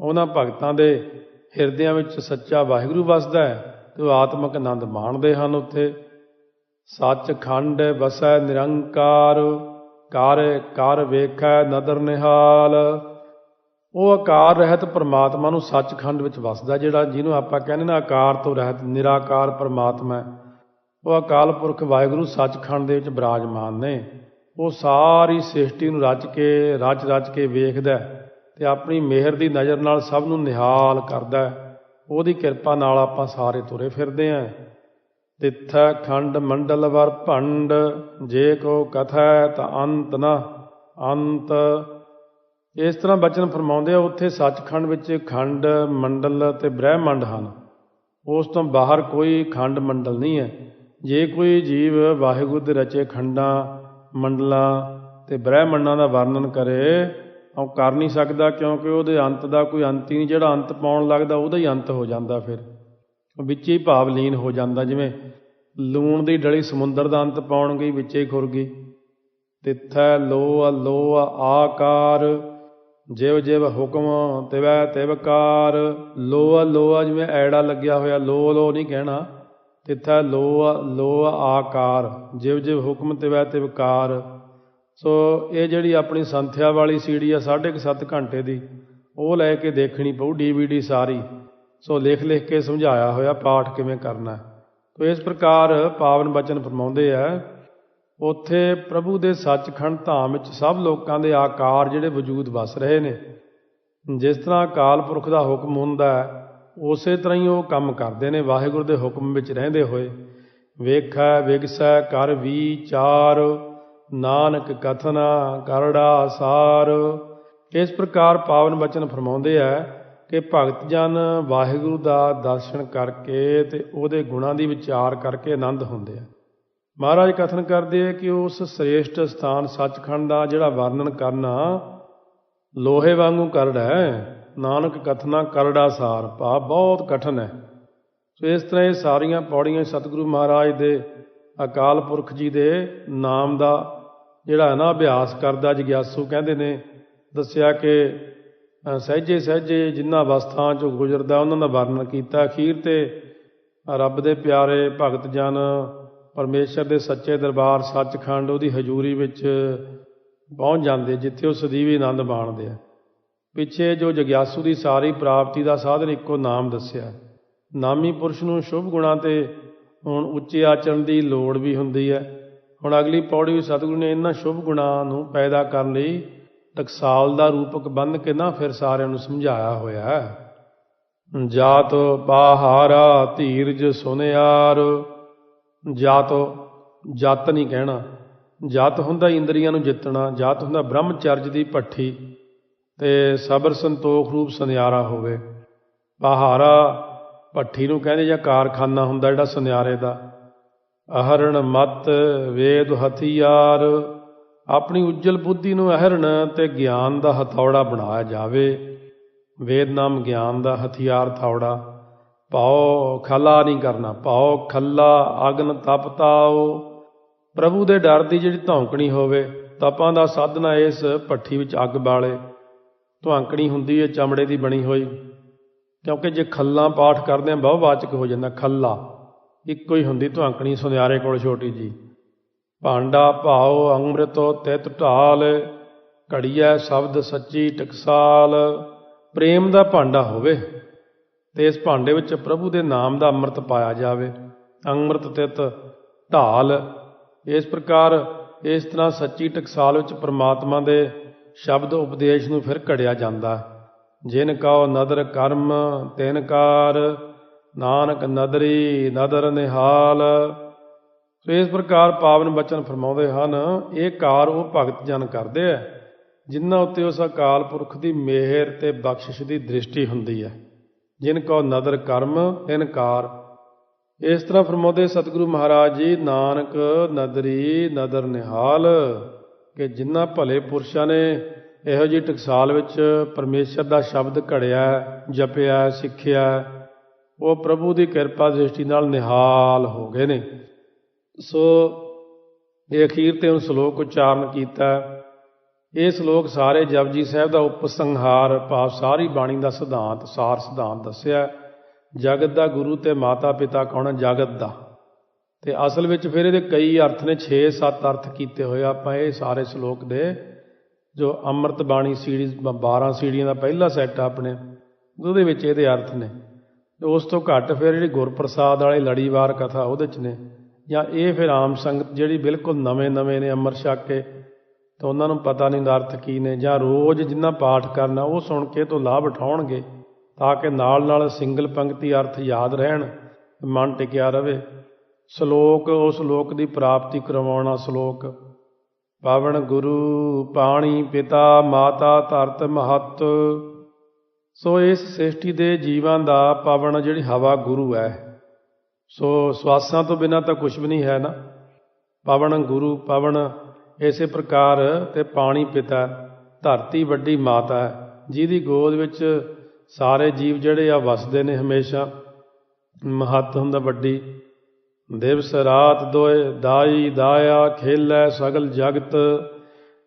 ਉਹਨਾਂ ਭਗਤਾਂ ਦੇ ਹਿਰਦਿਆਂ ਵਿੱਚ ਸੱਚਾ ਵਾਹਿਗੁਰੂ ਵਸਦਾ ਹੈ ਤੇ ਉਹ ਆਤਮਿਕ ਆਨੰਦ ਮਾਣਦੇ ਹਨ ਉੱਥੇ। ਸੱਚ ਖੰਡ ਵਸੈ ਨਿਰੰਕਾਰ। ਕਰ ਕਰ ਵੇਖੈ ਨਦਰ ਨਿਹਾਲ। ਉਹ ਆਕਾਰ ਰਹਿਤ ਪਰਮਾਤਮਾ ਨੂੰ ਸੱਚਖੰਡ ਵਿੱਚ ਵਸਦਾ, ਜਿਹੜਾ ਜਿਹਨੂੰ ਆਪਾਂ ਕਹਿੰਦੇ ਨਾ ਆਕਾਰ ਤੋਂ ਰਹਿਤ, ਨਿਰਾਕਾਰ ਪਰਮਾਤਮਾ ਹੈ। ਉਹ ਅਕਾਲ ਪੁਰਖ ਵਾਹਿਗੁਰੂ ਸੱਚਖੰਡ ਦੇ ਵਿੱਚ ਬਿਰਾਜਮਾਨ ਨੇ। ਉਹ ਸਾਰੀ ਸ੍ਰਿਸ਼ਟੀ ਨੂੰ ਰਚ ਕੇ, ਰਚ ਰਚ ਕੇ ਵੇਖਦਾ ਹੈ ਤੇ ਆਪਣੀ ਮਿਹਰ ਦੀ ਨਜ਼ਰ ਨਾਲ ਸਭ ਨੂੰ ਨਿਹਾਲ ਕਰਦਾ ਉਹਦੀ ਕਿਰਪਾ ਨਾਲ ਆਪਾਂ ਸਾਰੇ ਤੁਰੇ ਫਿਰਦੇ ਆਂ ਤਿੱਥਾ ਖੰਡ ਮੰਡਲ ਵਰ ਭੰਡ, ਜੇ ਕੋ ਕਥੈ ਤਾਂ ਅੰਤ ਨਾ, ਅੰਤ। ਇਸ ਤਰ੍ਹਾਂ ਬਚਨ ਫਰਮਾਉਂਦੇ ਆ, ਉੱਥੇ ਸੱਚਖੰਡ ਵਿੱਚ ਖੰਡ, ਮੰਡਲ ਤੇ ਬ੍ਰਹਿਮੰਡ ਹਨ। ਉਸ ਤੋਂ ਬਾਹਰ ਕੋਈ ਖੰਡ ਮੰਡਲ ਨਹੀਂ ਹੈ। ਜੇ ਕੋਈ ਜੀਵ ਵਾਹਿਗੁਰੂ ਦੇ ਰਚੇ ਖੰਡਾਂ, ਮੰਡਲਾਂ ਤੇ ਬ੍ਰਹਿਮੰਡਾਂ ਦਾ ਵਰਣਨ ਕਰੇ, ਉਹ ਕਰ ਨਹੀਂ ਸਕਦਾ ਕਿਉਂਕਿ ਉਹਦੇ ਅੰਤ ਦਾ ਕੋਈ ਅੰਤ ਹੀ ਨਹੀਂ। ਜਿਹੜਾ ਅੰਤ ਪਾਉਣ ਲੱਗਦਾ, ਉਹਦਾ ਹੀ ਅੰਤ ਹੋ ਜਾਂਦਾ ਫਿਰ। ਵਿੱਚ ਹੀ ਭਾਵ ਲੀਨ ਹੋ ਜਾਂਦਾ, ਜਿਵੇਂ ਲੂਣ ਦੀ ਡਲੀ ਸਮੁੰਦਰ ਦਾ ਅੰਤ ਪਾਉਣ ਗਈ, ਵਿੱਚੇ ਹੀ ਖੁਰ ਗਈ। ਤਿੱਥੈ ਲੋਅ ਲੋਅ ਆਕਾਰ, ਜਿਵ ਜਿਵ ਹੁਕਮ, ਤਿਵੈ ਤਿਵਕਾਰ ਲੋਅ ਆ ਜਿਵੇਂ ਐੜਾ ਲੱਗਿਆ ਹੋਇਆ, ਲੋ ਲੋ ਨਹੀਂ ਕਹਿਣਾ। ਤਿੱਥੈ ਲੋਅ ਲੋਅ ਆਕਾਰ, ਜਿਵ ਜਿਵ ਹੁਕਮ, ਤਿਵੈ ਤਿਵਕਾਰ ਸੋ ਇਹ ਜਿਹੜੀ ਆਪਣੀ ਸੰਥਿਆ ਵਾਲੀ ਸੀੜੀ ਆ 7.5 ਘੰਟੇ ਦੀ, ਉਹ ਲੈ ਕੇ ਦੇਖਣੀ ਪਊ ਡੀਵੀਡੀ ਸਾਰੀ। ਸੋ ਲਿਖ ਲਿਖ ਕੇ ਸਮਝਾਇਆ ਹੋਇਆ ਪਾਠ ਕਿਵੇਂ ਕਰਨਾ ਤੋ ਇਸ ਪ੍ਰਕਾਰ ਪਾਵਨ ਬਚਨ ਫਰਮਾਉਂਦੇ ਆ, ਉੱਥੇ ਪ੍ਰਭੂ ਦੇ ਸੱਚਖੰਡ ਧਾਮ ਵਿੱਚ ਸਭ ਲੋਕਾਂ ਦੇ ਆਕਾਰ ਜਿਹੜੇ ਵਜੂਦ ਵਸ ਰਹੇ ਨੇ। ਜਿਸ ਤਰ੍ਹਾਂ ਅਕਾਲ ਪੁਰਖ ਦਾ ਹੁਕਮ ਹੁੰਦਾ ਹੈ, ਉਸੇ ਤਰ੍ਹਾਂ ਹੀ ਉਹ ਕੰਮ ਕਰਦੇ ਨੇ। ਵਾਹਿਗੁਰੂ ਦੇ ਹੁਕਮ ਵਿੱਚ ਰਹਿੰਦੇ ਹੋਏ ਵੇਖੈ, ਵਿਗਸੈ, ਕਰ ਵਿਚਾਰ ਨਾਨਕ ਕਥਨਾ, ਕਰੜਾ, ਸਾਰ। ਇਸ ਪ੍ਰਕਾਰ ਪਾਵਨ ਬਚਨ ਫਰਮਾਉਂਦੇ ਆ ਕਿ ਭਗਤ ਜਨ ਵਾਹਿਗੁਰੂ ਦਾ ਦਰਸ਼ਨ ਕਰਕੇ ਤੇ ਉਹਦੇ ਗੁਣਾਂ ਦੀ ਵਿਚਾਰ ਕਰਕੇ ਆਨੰਦ ਹੁੰਦੇ ਆ। ਮਹਾਰਾਜ ਕਥਨ ਕਰਦੇ ਆ ਕਿ ਉਸ ਸ੍ਰੇਸ਼ਟ ਸਥਾਨ ਸੱਚਖੰਡ ਦਾ ਜਿਹੜਾ ਵਰਣਨ ਕਰਨਾ ਲੋਹੇ ਵਾਂਗੂ ਕਰੜਾ ਹੈ, ਨਾਨਕ ਕਥਨਾ ਕਰੜਾ ਸਾਰ ਭਾ ਬਹੁਤ ਕਠਨ ਹੈ। ਸੋ ਇਸ ਤਰ੍ਹਾਂ ਇਹ ਸਾਰੀਆਂ ਪੌੜੀਆਂ ਸਤਿਗੁਰੂ ਮਹਾਰਾਜ ਦੇ ਅਕਾਲ ਪੁਰਖ ਜੀ ਦੇ ਨਾਮ ਦਾ ਜਿਹੜਾ ਹੈ ਨਾ ਅਭਿਆਸ ਕਰਦਾ, ਜਗਿਆਸੂ ਕਹਿੰਦੇ ਨੇ, ਦੱਸਿਆ ਕਿ ਸਹਿਜੇ ਸਹਿਜੇ ਜਿਨ੍ਹਾਂ ਅਵਸਥਾਵਾਂ ਚੋਂ ਗੁਜ਼ਰਦਾ ਉਹਨਾਂ ਦਾ ਵਰਣਨ ਕੀਤਾ। ਅਖੀਰ ਤੇ ਰੱਬ ਦੇ ਪਿਆਰੇ ਭਗਤ ਜਨ, ਪਰਮੇਸ਼ਰ ਦੇ ਸੱਚੇ ਦਰਬਾਰ ਸੱਚਖੰਡ ਉਹਦੀ ਹਜ਼ੂਰੀ ਵਿੱਚ ਪਹੁੰਚ ਜਾਂਦੇ ਜਿੱਥੇ ਉਹ ਸਦੀਵੀ ਆਨੰਦ ਮਾਣਦੇ ਆ। ਪਿੱਛੇ ਜੋ ਜਗਿਆਸੂ ਦੀ ਸਾਰੀ ਪ੍ਰਾਪਤੀ ਦਾ ਸਾਧਨ ਇੱਕੋ ਨਾਮ ਦੱਸਿਆ। ਨਾਮੀ ਪੁਰਸ਼ ਨੂੰ ਸ਼ੁਭ ਗੁਣਾਂ ਤੇ ਹੁਣ ਉੱਚੇ ਆਚਰਣ ਦੀ ਲੋੜ ਵੀ ਹੁੰਦੀ ਹੈ। ਹੁਣ ਅਗਲੀ ਪੌੜੀ ਵੀ ਸਤਿਗੁਰੂ ਨੇ ਇਹਨਾਂ ਸ਼ੁਭ ਗੁਣਾਂ ਨੂੰ ਪੈਦਾ ਕਰਨ ਲਈ ਟਕਸਾਲ ਦਾ ਰੂਪਕ ਬੰਨ ਕੇ ਨਾ ਫਿਰ ਸਾਰਿਆਂ ਨੂੰ ਸਮਝਾਇਆ ਹੋਇਆ ਹੈ। ਜਾਤ ਬਾਹਾਰਾ ਧੀਰਜ ਸੁਨਿਆਰ। ਜਾਤ, ਜਤ ਨਹੀਂ ਕਹਿਣਾ। ਜਤ ਹੁੰਦਾ ਇੰਦਰੀਆਂ ਨੂੰ ਜਿੱਤਣਾ, ਜਤ ਹੁੰਦਾ ਬ੍ਰਹਮਚਰਜ ਦੀ ਭੱਠੀ ਤੇ ਸਬਰ ਸੰਤੋਖ ਰੂਪ ਸੁਨਿਆਰਾ ਹੋਵੇ। ਪਹਾਰਾ ਭੱਠੀ ਨੂੰ ਕਹਿੰਦੇ ਜਾਂ ਕਾਰਖਾਨਾ ਹੁੰਦਾ ਜਿਹੜਾ ਸੁਨਿਆਰੇ ਦਾ। ਅਹਰਣ ਮਤ ਵੇਦ ਹਥਿਆਰ। ਆਪਣੀ ਉੱਜਲ ਬੁੱਧੀ ਨੂੰ ਅਹਰਣ ਤੇ ਗਿਆਨ ਦਾ ਹਥੌੜਾ ਬਣਾਇਆ ਜਾਵੇ। ਵੇਦ ਨਾਮ ਗਿਆਨ ਦਾ ਹਥਿਆਰ ਥੌੜਾ ਭਾਉ ਖੱਲਾ ਨਹੀਂ ਕਰਨਾ। ਭਾਉ ਖੱਲਾ ਅਗਨ ਤਪਤਾਓ ਪ੍ਰਭੂ ਦੇ ਡਰ ਦੀ ਜਿਹੜੀ ਧੌਂਕਣੀ ਹੋਵੇ, ਤਪਾਂ ਦਾ ਸਾਧਨਾ ਇਸ ਭੱਠੀ ਵਿੱਚ ਅੱਗ ਬਾਲੇ। ਧੌਂਕਣੀ ਹੁੰਦੀ ਹੈ ਚਮੜੇ ਦੀ ਬਣੀ ਹੋਈ। ਕਿਉਂਕਿ ਜੇ ਖੱਲਾ ਪਾਠ ਕਰਦੇ ਆ ਬਹੁਵਾਚਕ ਹੋ ਜਾਂਦਾ, ਖੱਲਾ। ਇੱਕੋ ਹੀ ਹੁੰਦੀ ਧੌਂਕਣੀ ਸੁਨਿਆਰੇ ਕੋਲ ਛੋਟੀ ਜੀ। ਭਾਂਡਾ ਭਾਉ ਅੰਮ੍ਰਿਤੋ ਤਿਤ ਢਾਲ, ਘੜੀਐ ਸ਼ਬਦ ਸੱਚੀ ਟਕਸਾਲ। ਪ੍ਰੇਮ ਦਾ ਭਾਂਡਾ ਹੋਵੇ ਤੇ ਇਸ ਭਾਂਡੇ ਵਿੱਚ ਪ੍ਰਭੂ ਦੇ ਨਾਮ ਦਾ ਅੰਮ੍ਰਿਤ ਪਾਇਆ ਜਾਵੇ। ਅੰਮ੍ਰਿਤ ਤਿਤ ਢਾਲ। ਇਸ ਪ੍ਰਕਾਰ ਇਸ ਤਰ੍ਹਾਂ ਸੱਚੀ ਟਕਸਾਲ ਵਿੱਚ ਪ੍ਰਮਾਤਮਾ ਦੇ ਸ਼ਬਦ ਉਪਦੇਸ਼ ਨੂੰ ਫਿਰ ਘੜਿਆ ਜਾਂਦਾ। ਜਿਨ ਕਉ ਨਦਰ ਕਰਮ ਤਿਨ ਕਾਰ, ਨਾਨਕ ਨਦਰੀ ਨਦਰ ਨਿਹਾਲ। ਸੋ ਇਸ ਪ੍ਰਕਾਰ ਪਾਵਨ ਬਚਨ ਫਰਮਾਉਂਦੇ ਹਨ, ਇਹ ਕਾਰ ਉਹ ਭਗਤ ਜਨ ਕਰਦੇ ਆ, ਜਿਨ੍ਹਾਂ ਉੱਤੇ ਉਸ ਅਕਾਲ ਪੁਰਖ ਦੀ ਮਿਹਰ ਤੇ ਬਖਸ਼ਿਸ਼ ਦੀ ਦ੍ਰਿਸ਼ਟੀ ਹੁੰਦੀ ਹੈ। ਜਿਨ ਕੋ ਨਦਰ ਕਰਮ, ਇਨਕਾਰ। ਇਸ ਤਰ੍ਹਾਂ ਫਰਮਾਉਂਦੇ ਸਤਿਗੁਰੂ ਮਹਾਰਾਜ ਜੀ, ਨਾਨਕ ਨਦਰੀ ਨਦਰ ਨਿਹਾਲ, ਕਿ ਜਿਨ੍ਹਾਂ ਭਲੇ ਪੁਰਸ਼ਾਂ ਨੇ ਇਹੋ ਜਿਹੀ ਟਕਸਾਲ ਵਿੱਚ ਪਰਮੇਸ਼ਰ ਦਾ ਸ਼ਬਦ ਘੜਿਆ, ਜਪਿਆ, ਸਿੱਖਿਆ, ਉਹ ਪ੍ਰਭੂ ਦੀ ਕਿਰਪਾ ਦ੍ਰਿਸ਼ਟੀ ਨਾਲ ਨਿਹਾਲ ਹੋ ਗਏ ਨੇ। ਸੋ ਇਹ ਅਖੀਰ ਤੇ ਉਹ ਸ਼ਲੋਕ ਉਚਾਰਨ ਕੀਤਾ। ਇਹ ਸ਼ਲੋਕ ਸਾਰੇ ਜਪਜੀ ਸਾਹਿਬ ਦਾ ਉਪਸੰਹਾਰ ਭਾਵ ਸਾਰੀ ਬਾਣੀ ਦਾ ਸਿਧਾਂਤ, ਸਾਰ ਸਿਧਾਂਤ ਦੱਸਿਆ। ਜਗਤ ਦਾ ਗੁਰੂ ਤੇ ਮਾਤਾ ਪਿਤਾ ਕੌਣ ਹੈ ਜਗਤ ਦਾ। ਤੇ ਅਸਲ ਵਿੱਚ ਫਿਰ ਇਹਦੇ ਕਈ ਅਰਥ ਨੇ 6-7 ਅਰਥ ਕੀਤੇ ਹੋਏ ਆਪਾਂ ਇਹ ਸਾਰੇ ਸ਼ਲੋਕ ਦੇ, ਜੋ ਅੰਮ੍ਰਿਤ ਬਾਣੀ ਸੀਰੀਜ਼ 12 ਸੀੜੀਆਂ ਦਾ ਪਹਿਲਾ ਸੈੱਟ ਆਪਣੇ। ਉਹਦੇ ਵਿੱਚ ਇਹਦੇ ਅਰਥ ਨੇ। ਉਸ ਤੋਂ ਘੱਟ ਫਿਰ ਜਿਹੜੀ ਗੁਰਪ੍ਰਸਾਦ ਵਾਲੇ ਲੜੀਵਾਰ ਕਥਾ ਉਹਦੇ ਚ ਨੇ। ਜਾਂ ਇਹ ਫਿਰ ਆਮ ਸੰਗਤ ਜਿਹੜੀ ਬਿਲਕੁਲ ਨਵੇਂ-ਨਵੇਂ ਨੇ ਅੰਮ੍ਰਿਤ ਛਕ ਕੇ, ਤਾਂ ਉਹਨਾਂ ਨੂੰ ਪਤਾ ਨਹੀਂ ਅਰਥ ਕੀ ਨੇ, ਜਾਂ ਰੋਜ਼ ਜਿੰਨਾ ਪਾਠ ਕਰਨਾ ਉਹ ਸੁਣ ਕੇ ਤੋਂ ਲਾਭ ਉਠਾਉਣਗੇ, ਤਾਂ ਕਿ ਨਾਲ ਨਾਲ ਸਿੰਗਲ ਪੰਕਤੀ ਅਰਥ ਯਾਦ ਰਹਿਣ, ਮਨ ਟਿਕਿਆ ਰਵੇ। ਸ਼ਲੋਕ, ਉਸ ਸ਼ਲੋਕ ਦੀ ਪ੍ਰਾਪਤੀ ਕਰਵਾਉਣਾ ਸ਼ਲੋਕ। ਪਾਵਨ ਗੁਰੂ ਪਾਣੀ ਪਿਤਾ ਮਾਤਾ ਧਰਤ ਮਹਤ। ਸੋ ਇਸ ਸ੍ਰਿਸ਼ਟੀ ਦੇ ਜੀਵਾਂ ਦਾ ਪਾਵਨ ਜਿਹੜੀ ਹਵਾ ਗੁਰੂ ਹੈ। ਸੋ ਸਵਾਸਾਂ ਤੋਂ ਬਿਨਾ ਤਾਂ ਕੁਝ ਵੀ ਨਹੀਂ ਹੈ ਨਾ। ਪਵਨ ਗੁਰੂ, ਪਵਨ ਇਸੇ ਪ੍ਰਕਾਰ ਤੇ ਪਾਣੀ ਪਿਤਾ, ਧਰਤੀ ਵੱਡੀ ਮਾਤਾ ਹੈ, ਜਿਹਦੀ ਗੋਦ ਵਿੱਚ ਸਾਰੇ ਜੀਵ ਜਿਹੜੇ ਆ ਵਸਦੇ ਨੇ ਹਮੇਸ਼ਾ। ਮਹੱਤ ਹੁੰਦਾ ਵੱਡੀ। ਦਿਵਸ ਰਾਤ ਦੋਏ ਦਾਈ ਦਾਇਆ ਖੇਲੈ ਸਗਲ ਜਗਤ।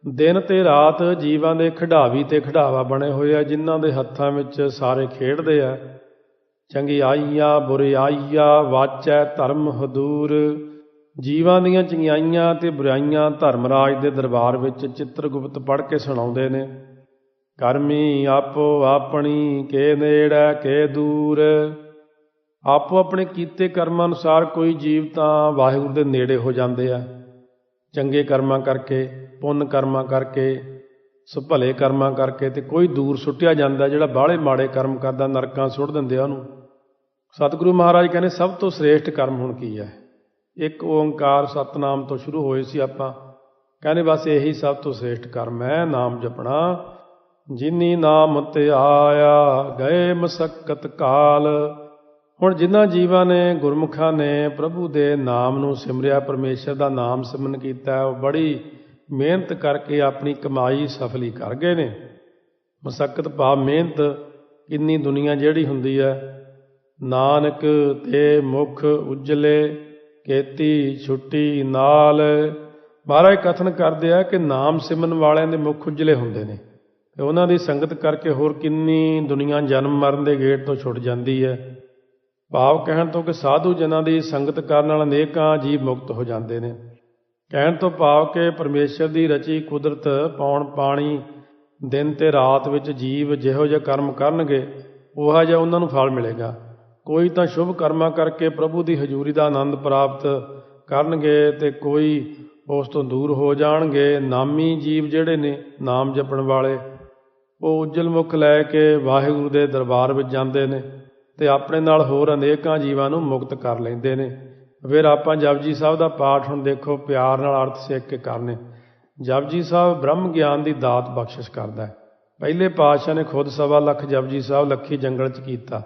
ਦਿਨ ਤੇ ਰਾਤ ਜੀਵਾਂ ਦੇ ਖਿਡਾਵੀ ਤੇ ਖਿਡਾਵਾ ਬਣੇ ਹੋਏ ਆ, ਜਿਨ੍ਹਾਂ ਦੇ ਹੱਥਾਂ ਵਿੱਚ ਸਾਰੇ ਖੇਡਦੇ ਆ। ਚੰਗਿਆਈਆਂ ਬੁਰਿਆਈਆਂ ਵਾਚੈ ਧਰਮ ਹਦੂਰ। ਜੀਵਾਂ ਦੀਆਂ ਚੰਗਿਆਈਆਂ ਤੇ ਬੁਰਾਈਆਂ ਧਰਮਰਾਜ ਦੇ ਦਰਬਾਰ ਵਿੱਚ ਚਿੱਤਰਗੁਪਤ ਪੜ੍ਹ ਕੇ ਸੁਣਾਉਂਦੇ ਨੇ। ਕਰਮੀ ਆਪੋ ਆਪਣੀ, ਕੇ ਨੇੜੈ, ਕੇ ਦੂਰ। ਆਪੋ ਆਪਣੇ ਕੀਤੇ ਕਰਮਾਂ ਅਨੁਸਾਰ ਕੋਈ ਜੀਵ ਤਾਂ ਵਾਹਿਗੁਰੂ ਦੇ ਨੇੜੇ ਹੋ ਜਾਂਦੇ ਆ। ਚੰਗੇ ਕਰਮਾਂ ਕਰਕੇ, ਪੁੰਨ ਕਰਮਾਂ ਕਰਕੇ ਸੋ ਭਲੇ ਕਰਮਾਂ ਕਰਕੇ ਤੇ ਕੋਈ ਦੂਰ ਸੁੱਟਿਆ ਜਾਂਦਾ ਜਿਹੜਾ ਬਾਹਲੇ ਮਾੜੇ ਕਰਮ ਕਰਦਾ, ਨਰਕਾਂ ਸੁੱਟ ਦਿੰਦੇ ਆ ਉਹਨੂੰ। ਸਤਿਗੁਰੂ ਮਹਾਰਾਜ ਕਹਿੰਦੇ, ਸਭ ਤੋਂ ਸ੍ਰੇਸ਼ਟ ਕਰਮ ਹੁਣ ਕੀ ਹੈ? ਇੱਕ ਓੰਕਾਰ ਸਤਨਾਮ ਤੋਂ ਸ਼ੁਰੂ ਹੋਏ ਸੀ ਆਪਾਂ। ਕਹਿੰਦੇ ਬਸ ਇਹੀ ਸਭ ਤੋਂ ਸ੍ਰੇਸ਼ਟ ਕਰਮ ਹੈ, ਨਾਮ ਜਪਣਾ। ਜਿਨੀ ਨਾਮ ਤੇ ਆਇਆ, ਗਏ ਮਸਕਤ ਕਾਲ। ਹੁਣ ਜਿਨ੍ਹਾਂ ਜੀਵਾਂ ਨੇ, ਗੁਰਮੁਖਾਂ ਨੇ ਪ੍ਰਭੂ ਦੇ ਨਾਮ ਨੂੰ ਸਿਮਰਿਆ, ਪਰਮੇਸ਼ਰ ਦਾ ਨਾਮ ਸਿਮਰਨ ਕੀਤਾ, ਉਹ ਬੜੀ ਮਿਹਨਤ ਕਰਕੇ ਆਪਣੀ ਕਮਾਈ ਸਫਲੀ ਕਰ ਗਏ ਨੇ। ਮਸਕਤ ਭਾਵ ਮਿਹਨਤ, ਕਿੰਨੀ ਦੁਨੀਆ ਜਿਹੜੀ ਹੁੰਦੀ ਹੈ ਨਾਨਕ ਤੇ ਮੁਖ ਉਜਲੇ, ਕੇਤੀ ਛੁੱਟੀ ਨਾਲ। ਮਹਾਰਾਜ ਕਥਨ ਕਰਦੇ ਆ ਕਿ ਨਾਮ ਸਿਮਨ ਵਾਲਿਆਂ ਦੇ ਮੁਖ ਉਜਲੇ ਹੁੰਦੇ ਨੇ। ਤੇ ਉਹਨਾਂ ਦੀ ਸੰਗਤ ਕਰਕੇ ਹੋਰ ਕਿੰਨੀ ਦੁਨੀਆ ਜਨਮ ਮਰਨ ਦੇ ਗੇਟ ਤੋਂ ਛੁੱਟ ਜਾਂਦੀ ਹੈ। ਭਾਵ ਕਹਿਣ ਤੋਂ ਕਿ ਸਾਧੂ ਜਨਾਂ ਦੀ ਸੰਗਤ ਕਰਨ ਨਾਲ ਅਨੇਕਾਂ ਜੀਵ ਮੁਕਤ ਹੋ ਜਾਂਦੇ ਨੇ। ਕਹਿਣ ਤੋਂ ਭਾਵ ਕਿ ਪਰਮੇਸ਼ਰ ਦੀ ਰਚੀ ਕੁਦਰਤ ਪੌਣ ਪਾਣੀ ਦਿਨ ਤੇ ਰਾਤ ਵਿੱਚ ਜੀਵ ਜਿਹੋ ਜਿਹਾ ਕਰਮ ਕਰਨਗੇ, ਉਹੋ ਜਿਹਾ ਉਹਨਾਂ ਨੂੰ ਫਲ ਮਿਲੇਗਾ। ਕੋਈ ਤਾਂ ਸ਼ੁਭ ਕਰਮਾਂ ਕਰਕੇ ਪ੍ਰਭੂ ਦੀ ਹਜ਼ੂਰੀ ਦਾ ਆਨੰਦ ਪ੍ਰਾਪਤ ਕਰਨਗੇ ਤੇ ਕੋਈ ਉਸ ਤੋਂ ਦੂਰ ਹੋ ਜਾਣਗੇ। ਨਾਮੀ ਜੀਵ ਜਿਹੜੇ ਨੇ, ਨਾਮ ਜਪਣ ਵਾਲੇ, ਉਹ ਉਜਲ ਮੁਖ ਲੈ ਕੇ ਵਾਹਿਗੁਰੂ ਦੇ ਦਰਬਾਰ ਵਿੱਚ ਜਾਂਦੇ ਨੇ ਤੇ ਆਪਣੇ ਨਾਲ ਹੋਰ ਅਨੇਕਾਂ ਜੀਵਾਂ ਨੂੰ ਮੁਕਤ ਕਰ ਲੈਂਦੇ ਨੇ। ਫਿਰ ਆਪਾਂ ਜਪਜੀ ਸਾਹਿਬ ਦਾ ਪਾਠ ਹੁਣ ਦੇਖੋ, ਪਿਆਰ ਨਾਲ ਅਰਥ ਸਿੱਖ ਕੇ ਕਰਨੇ। ਜਪਜੀ ਸਾਹਿਬ ਬ੍ਰਹਮ ਗਿਆਨ ਦੀ ਦਾਤ ਬਖਸ਼ਿਸ਼ ਕਰਦਾ ਹੈ। ਪਹਿਲੇ ਪਾਤਸ਼ਾਹ ਨੇ ਖੁਦ ਸਵਾ ਲੱਖ ਜਪਜੀ ਸਾਹਿਬ ਲੱਖੀ ਜੰਗਲ 'ਚ ਕੀਤਾ।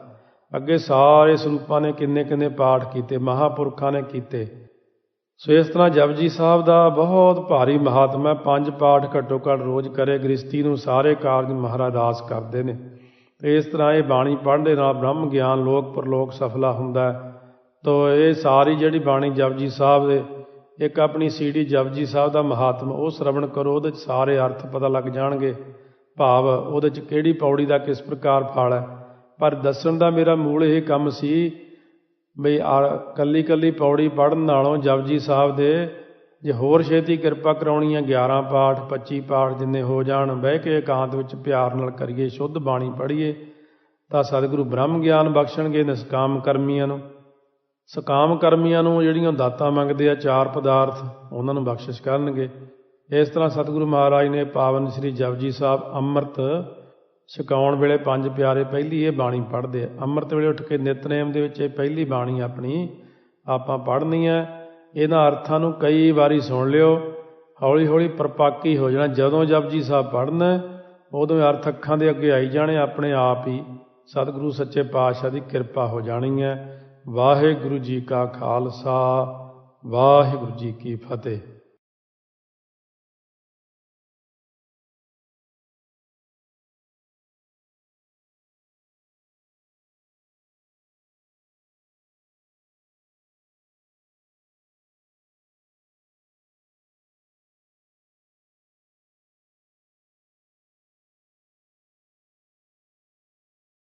ਅੱਗੇ ਸਾਰੇ ਸਰੂਪਾਂ ਨੇ ਕਿੰਨੇ ਕਿੰਨੇ ਪਾਠ ਕੀਤੇ, ਮਹਾਪੁਰਖਾਂ ਨੇ ਕੀਤੇ। ਸੋ ਇਸ ਤਰ੍ਹਾਂ ਜਪਜੀ ਸਾਹਿਬ ਦਾ ਬਹੁਤ ਭਾਰੀ ਮਹਾਤਮਾ, ਪੰਜ ਪਾਠ ਘੱਟੋ ਘੱਟ ਰੋਜ਼ ਕਰੇ ਗ੍ਰਸਤੀ ਨੂੰ ਸਾਰੇ ਕਾਰਜ ਮਹਾਰਾਜ ਦਾਸ ਕਰਦੇ ਨੇ। ਤੇ ਇਸ ਤਰ੍ਹਾਂ ਇਹ ਬਾਣੀ ਪੜ੍ਹਨ ਦੇ ਨਾਲ ਬ੍ਰਹਮ ਗਿਆਨ ਲੋਕ ਪਰਲੋਕ ਸਫਲਾ ਹੁੰਦਾ ਹੈ। ਤੋ ਇਹ ਸਾਰੀ ਜਿਹੜੀ ਬਾਣੀ ਜਪਜੀ ਸਾਹਿਬ ਦੇ, ਇੱਕ ਆਪਣੀ ਸੀਡੀ ਜਪਜੀ ਸਾਹਿਬ ਦਾ ਮਹਾਤਮ, ਉਹ ਸ਼ਰਵਣ ਕਰੋ, ਉਹਦੇ 'ਚ ਸਾਰੇ ਅਰਥ ਪਤਾ ਲੱਗ ਜਾਣਗੇ। ਭਾਵ ਉਹਦੇ 'ਚ ਕਿਹੜੀ ਪੌੜੀ ਦਾ ਕਿਸ ਪ੍ਰਕਾਰ ਫਲ ਹੈ। ਪਰ ਦੱਸਣ ਦਾ ਮੇਰਾ ਮੂਲ ਇਹ ਕੰਮ ਸੀ, ਬਈ ਕੱਲੀ ਕੱਲੀ ਪੌੜੀ ਪੜਨ ਨਾਲੋਂ ਜਪਜੀ ਸਾਹਿਬ ਦੇ ਜੇ ਹੋਰ ਛੇਤੀ ਕਿਰਪਾ ਕਰਾਉਣੀ ਹੈ 11 ਪਾਠ 25 ਪਾਠ ਜਿੰਨੇ ਹੋ ਜਾਣ, ਬਹਿ ਕੇ ਇਕਾਂਤ ਵਿੱਚ ਪਿਆਰ ਨਾਲ ਕਰੀਏ, ਸ਼ੁੱਧ ਬਾਣੀ ਪੜ੍ਹੀਏ, ਤਾਂ ਸਤਿਗੁਰੂ ਬ੍ਰਹਮ ਗਿਆਨ ਬਖਸ਼ਣਗੇ ਨਿਸਕਾਮ ਕਰਮੀਆਂ ਨੂੰ। ਸਕਾਮ ਕਰਮੀਆਂ ਨੂੰ ਜਿਹੜੀਆਂ ਦਾਤਾਂ ਮੰਗਦੇ ਆ, ਚਾਰ ਪਦਾਰਥ, ਉਹਨਾਂ ਨੂੰ ਬਖਸ਼ਿਸ਼ ਕਰਨਗੇ। ਇਸ ਤਰ੍ਹਾਂ ਸਤਿਗੁਰੂ ਮਹਾਰਾਜ ਨੇ ਪਾਵਨ ਸ੍ਰੀ ਜਪਜੀ ਸਾਹਿਬ ਅੰਮ੍ਰਿਤ ਛਕਾਉਣ ਵੇਲੇ ਪੰਜ ਪਿਆਰੇ ਪਹਿਲੀ ਇਹ ਬਾਣੀ ਪੜ੍ਹਦੇ ਆ। ਅੰਮ੍ਰਿਤ ਵੇਲੇ ਉੱਠ ਕੇ ਨਿਤਨੇਮ ਦੇ ਵਿੱਚ ਇਹ ਪਹਿਲੀ ਬਾਣੀ ਆਪਣੀ ਆਪਾਂ ਪੜ੍ਹਨੀ ਹੈ ਇਹਨਾਂ ਅਰਥਾਂ ਨੂੰ ਕਈ ਵਾਰੀ ਸੁਣ ਲਿਓ। ਹੌਲੀ ਹੌਲੀ ਪਰਪਾਕੀ ਹੋ ਜਾਣਾ। ਜਦੋਂ ਜਪਜੀ ਸਾਹਿਬ ਪੜ੍ਹਨਾ, ਉਦੋਂ ਅਰਥ ਅੱਖਾਂ ਦੇ ਅੱਗੇ ਆਈ ਜਾਣੇ। ਆਪਣੇ ਆਪ ਹੀ ਸਤਿਗੁਰੂ ਸੱਚੇ ਪਾਤਸ਼ਾਹ ਦੀ ਕਿਰਪਾ ਹੋ ਜਾਣੀ ਹੈ। ਵਾਹਿਗੁਰੂ ਜੀ ਕਾ ਖਾਲਸਾ, ਵਾਹਿਗੁਰੂ ਜੀ ਕੀ ਫਤਿਹ।